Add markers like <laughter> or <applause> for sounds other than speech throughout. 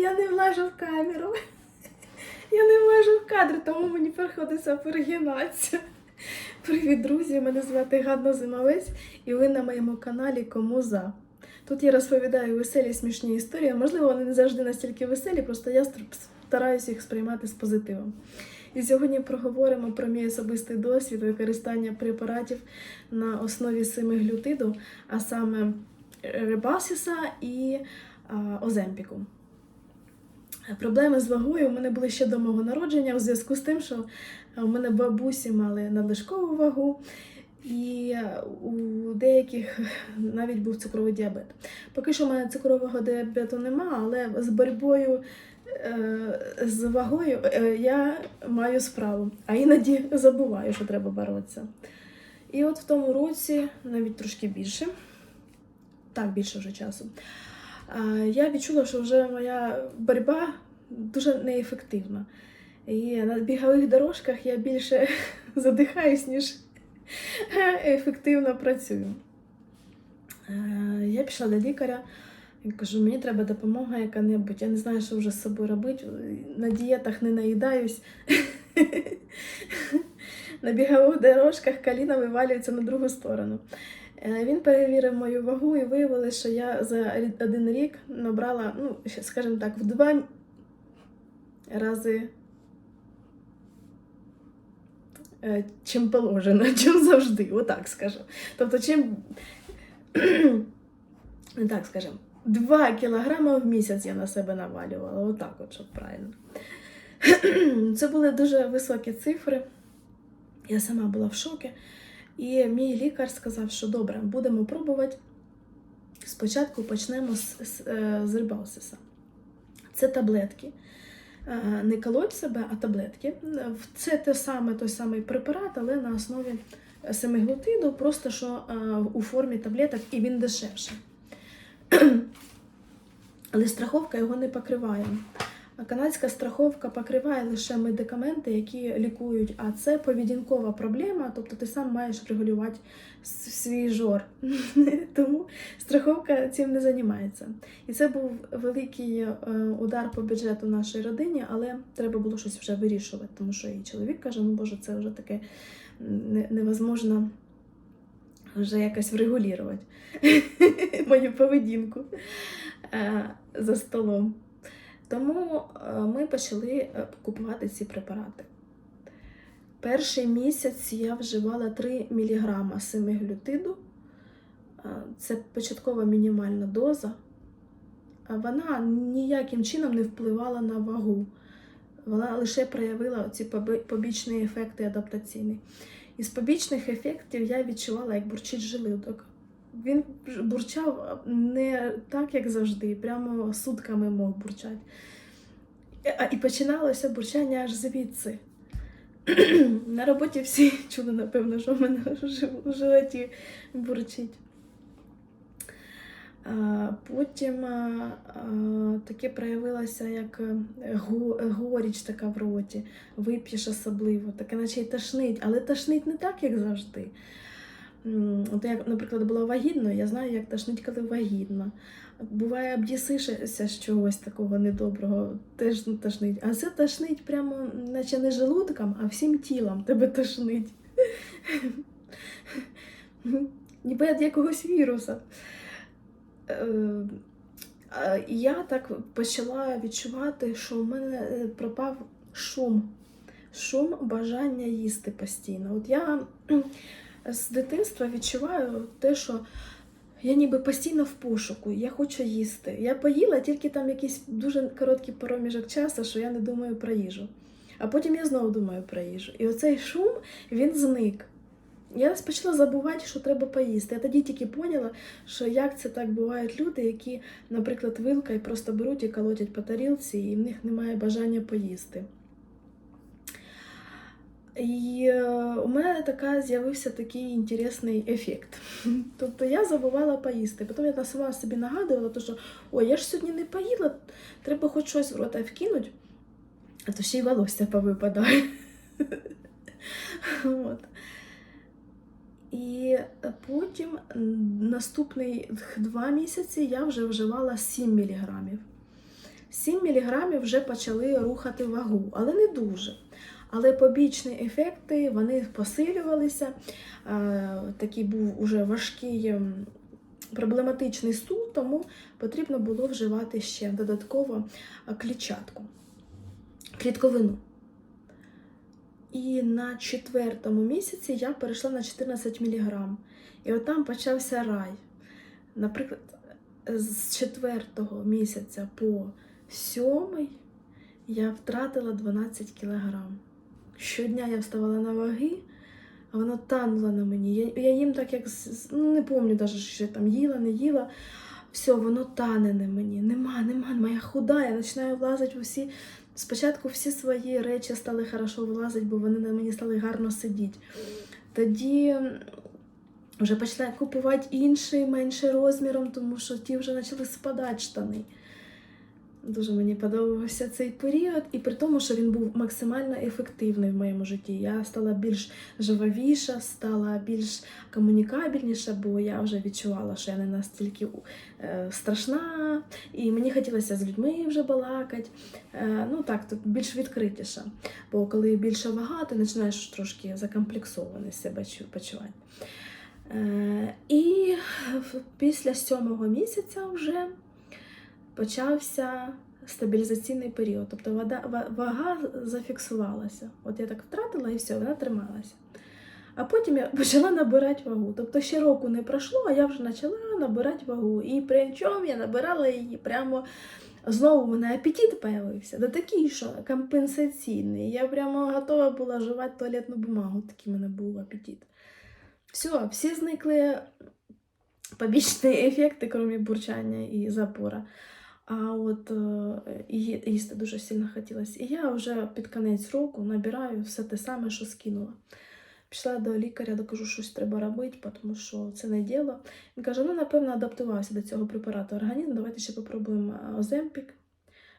Я не влажу в камеру. Я не влажу в кадр, тому мені приходиться перегинатися. Привіт, друзі! Мене звати Ганна Зимовець, і ви на моєму каналі Кому за. Тут я розповідаю веселі смішні історії. Можливо, вони не завжди настільки веселі, просто я стараюся їх сприймати з позитивом. І сьогодні проговоримо про мій особистий досвід використання препаратів на основі семиглютиду, а саме ребасіса і оземпіку. Проблеми з вагою у мене були ще до мого народження, у зв'язку з тим, що у мене бабусі мали надлишкову вагу, і у деяких <laughs> навіть був цукровий діабет. Поки що в мене цукрового діабету нема, але з боротьбою е, з вагою е, я маю справу, а іноді забуваю, що треба боротися. І от в тому році, навіть трошки більше, так більше вже часу, я відчула, що вже моя боротьба дуже неефективна. І на бігових дорожках я більше <laughs> задихаюсь, ніж <laughs> ефективно працюю. Е, Я пішла до лікаря і кажу, мені треба допомога яка-небудь. Я не знаю, що вже з собою робити. На дієтах не наїдаюсь. <laughs> На бігових дорожках коліна вивалюється на другу сторону. Е, Він перевірив мою вагу і виявилося, що я за один рік набрала, ну, скажімо так, в два рази. е, Чим положено, <laughs> чим завжди, отак скажу. Тобто, чим <clears throat> так скажемо, 2 кілограми в місяць я на себе навалювала, отак, от, щоб правильно. <clears throat> Це були дуже високі цифри. Я сама була в шокі. І мій лікар сказав, що добре, будемо пробувати. Спочатку почнемо з, з, е, з рибалсиса. Це таблетки. Е, Не колоть себе, а таблетки. Це те саме, той самий препарат, але на основі семиглутиду, просто що е, у формі таблеток і він дешевший. <clears throat> Але страховка його не покриває. Канадська страховка покриває лише медикаменти, які лікують, а це поведінкова проблема, тобто ти сам маєш регулювати свій жор. <laughs> Тому страховка цим не займається. І це був великий е, удар по бюджету нашої родині, але треба було щось вже вирішувати, тому що і чоловік каже: ну боже, це вже таке невозможно вже якось врегулювати <laughs> мою поведінку е, за столом. Тому е, ми почали е, купувати ці препарати. Перший місяць я вживала 3 мг семиглютиду. Е, Це початкова мінімальна доза. Вона ніяким чином не впливала на вагу. Вона лише проявила ці побічні ефекти адаптаційні. Із побічних ефектів я відчувала, як бурчить желудок. Він бурчав не так, як завжди, прямо сутками мог бурчати. І починалося бурчання аж звідси. <clears throat> На роботі всі <laughs> чули, напевно, що в мене в животі бурчить. Потім таке проявилося, як е, горіч така в роті, вип'єш особливо, таке наче й тошнить, але тошнить не так, як завжди. От я, наприклад, була вагітною, я знаю, як тошнить, коли вагітна. Буває, об'їсишся чогось такого недоброго, теж тошнить. А це тошнить прямо, наче не желудком, а всім тілом тебе тошнить. Ніби від якогось віруса. Е, Я так почала відчувати, що в мене е, пропав шум. Шум бажання їсти постійно. От я з дитинства відчуваю те, що я ніби постійно в пошуку, я хочу їсти. Я поїла тільки там якийсь дуже короткий проміжок часу, що я не думаю про їжу. А потім я знову думаю про їжу. І оцей шум він зник. Я почала забувати, що треба поїсти. Я тоді тільки поняла, що як це так бувають люди, які, наприклад, вилкою просто беруть і колотять по тарілці, і в них немає бажання поїсти. І е, у мене така з'явився такий інтересний ефект. <laughs> Тобто я забувала поїсти. Потім я сама собі нагадувала, що ой, я ж сьогодні не поїла, треба хоч щось в рота вкинути, а то ще й волосся повипадає. <laughs> От. І потім м, наступних два місяці я вже вживала 7 міліграмів. 7 мг вже почали рухати вагу, але не дуже. Але побічні ефекти вони посилювалися. Е, Такий був уже важкий ем, проблематичний стул, тому потрібно було вживати ще додатково е, клітчатку, клітковину. І на четвертому місяці я перейшла на 14 мг. І от там почався рай. Наприклад, з четвертого місяця по сьомий я втратила 12 кілограм. Щодня я вставала на ваги, а воно тануло на мені. Я, я їм так як ну, не пам'ятаю що я там їла, не їла. Все, воно тане на мені. Нема, нема, нема. Я худа, я починаю влазити в усі. Спочатку всі свої речі стали хорошо влазити, бо вони на мені стали гарно сидіти. Тоді вже почала купувати інший, менший розміром, тому що ті вже почали спадати штани. Дуже мені подобався цей період, і при тому, що він був максимально ефективний в моєму житті. Я стала більш живовіша, стала більш комунікабельніша, бо я вже відчувала, що я не настільки е, страшна, і мені хотілося з людьми вже балакати. Е, ну так, тут більш відкритіша. Бо коли більша вага, ти починаєш трошки закомплексований себе почувати. Е, і після сьомого місяця вже почався стабілізаційний період. Тобто вода, вага зафіксувалася. От я так втратила і все, вона трималася. А потім я почала набирати вагу. Тобто ще року не пройшло, а я вже почала набирати вагу. І причому я набирала її прямо. Знову мене апетит появився, да такий, що компенсаційний. Я прямо готова була жувати туалетну бумагу, такий у мене був апетит. Все, всі зникли побічні ефекти, крім бурчання і запора. А от е, їсти дуже сильно хотілося. І я вже під кінець року набираю все те саме, що скинула. Пішла до лікаря, докажу, щось треба робити, тому що це не діло. Він каже: ну, напевно, адаптувався до цього препарату організм, давайте ще попробуємо е, Оземпік.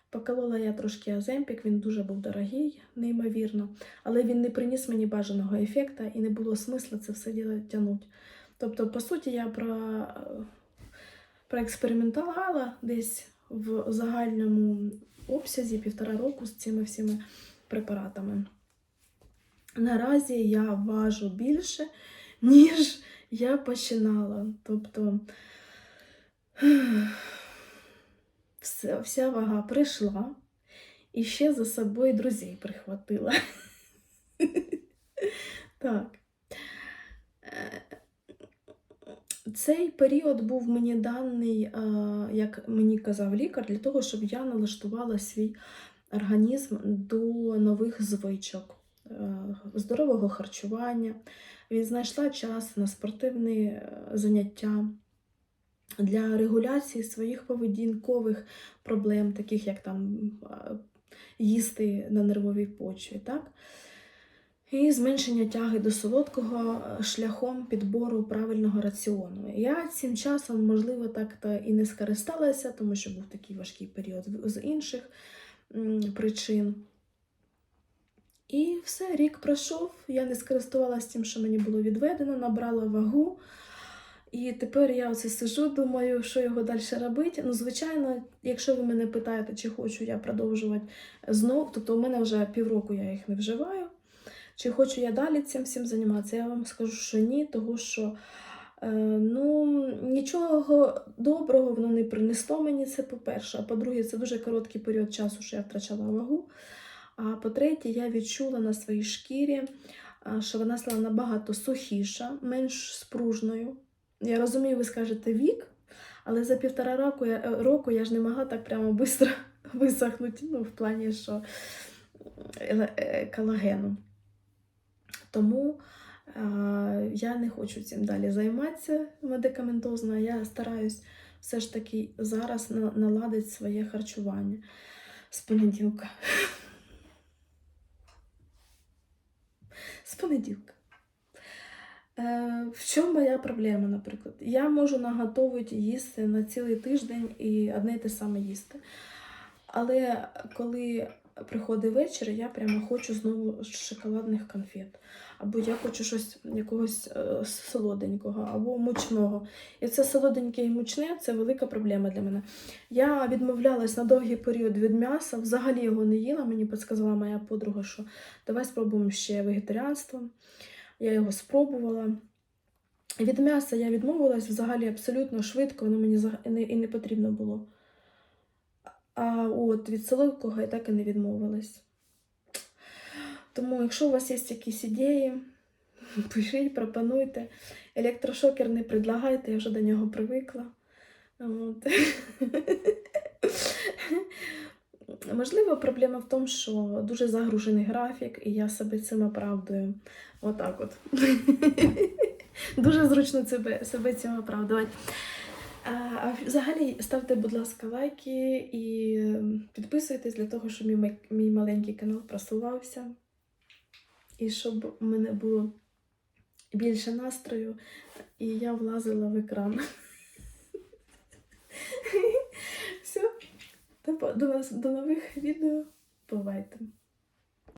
Поколола я трошки Оземпік, він дуже був дорогий, неймовірно. Але він не приніс мені бажаного ефекту і не було смисла це все діло тягнути. Тобто, по суті, я про, е, проекспериментувала десь в загальному обсязі півтора року з цими всіми препаратами. Наразі я важу більше, ніж я починала. Тобто <sighs> вся, вага прийшла і ще за собою друзей прихватила. <laughs> Так. Е, Цей період був мені даний, е, як мені казав лікар, для того, щоб я налаштувала свій організм до нових звичок, е, здорового харчування. Він знайшла час на спортивні е, заняття для регуляції своїх поведінкових проблем, таких як там їсти на нервовій почві. Так? І зменшення тяги до солодкого е, шляхом підбору правильного раціону. Я цим часом, можливо, так то і не скористалася, тому що був такий важкий період з інших причин. І все, рік пройшов, я не скористувалася тим, що мені було відведено, набрала вагу. І тепер я оце сижу, думаю, що його далі робити. Ну, звичайно, якщо ви мене питаєте, чи хочу я продовжувати знов, то, то у мене вже півроку я їх не вживаю. Чи хочу я далі цим всім займатися? Я вам скажу, що ні, тому що е, ну, нічого доброго воно не принесло мені це, по-перше. А по-друге, це дуже короткий період часу, що я втрачала вагу. А по-третє, я відчула на своїй шкірі, що вона стала набагато сухіша, менш спружною. Я розумію, ви скажете вік, але за півтора року я, е, року я ж не могла так прямо швидко <laughs> висохнути, ну, в плані, що е, колагену. Тому е, я не хочу цим далі займатися медикаментозно. Я стараюсь все ж таки зараз наладити своє харчування з понеділка. З понеділка. Е, в чому моя проблема, наприклад? Я можу наготовити їсти на цілий тиждень і одне й те саме їсти. Але коли приходить вечір, і я прямо хочу знову шоколадних конфет. Або я хочу щось якогось е, солоденького, або мучного. І це солоденьке і мучне це велика проблема для мене. Я відмовлялась на довгий період від м'яса, взагалі його не їла. Мені підсказала моя подруга, що давай спробуємо ще вегетаріанство. Я його спробувала. Від м'яса я відмовилась взагалі абсолютно швидко, воно мені і не потрібно було. А от від солодкого я так і не відмовилась. Тому, якщо у вас є якісь ідеї, <laughs> пишіть, пропонуйте. Електрошокер не предлагайте, я вже до нього привикла. От. <laughs> Можливо, проблема в тому, що дуже загружений графік, і я себе цим оправдую. Отак от. <laughs> Дуже зручно себе, цим оправдувати. А, взагалі ставте, будь ласка, лайки і ем, підписуйтесь для того, щоб мій, маленький канал просувався. І щоб у мене було більше настрою, і я влазила в екран. <laughs> Все. До нових відео. Бувайте!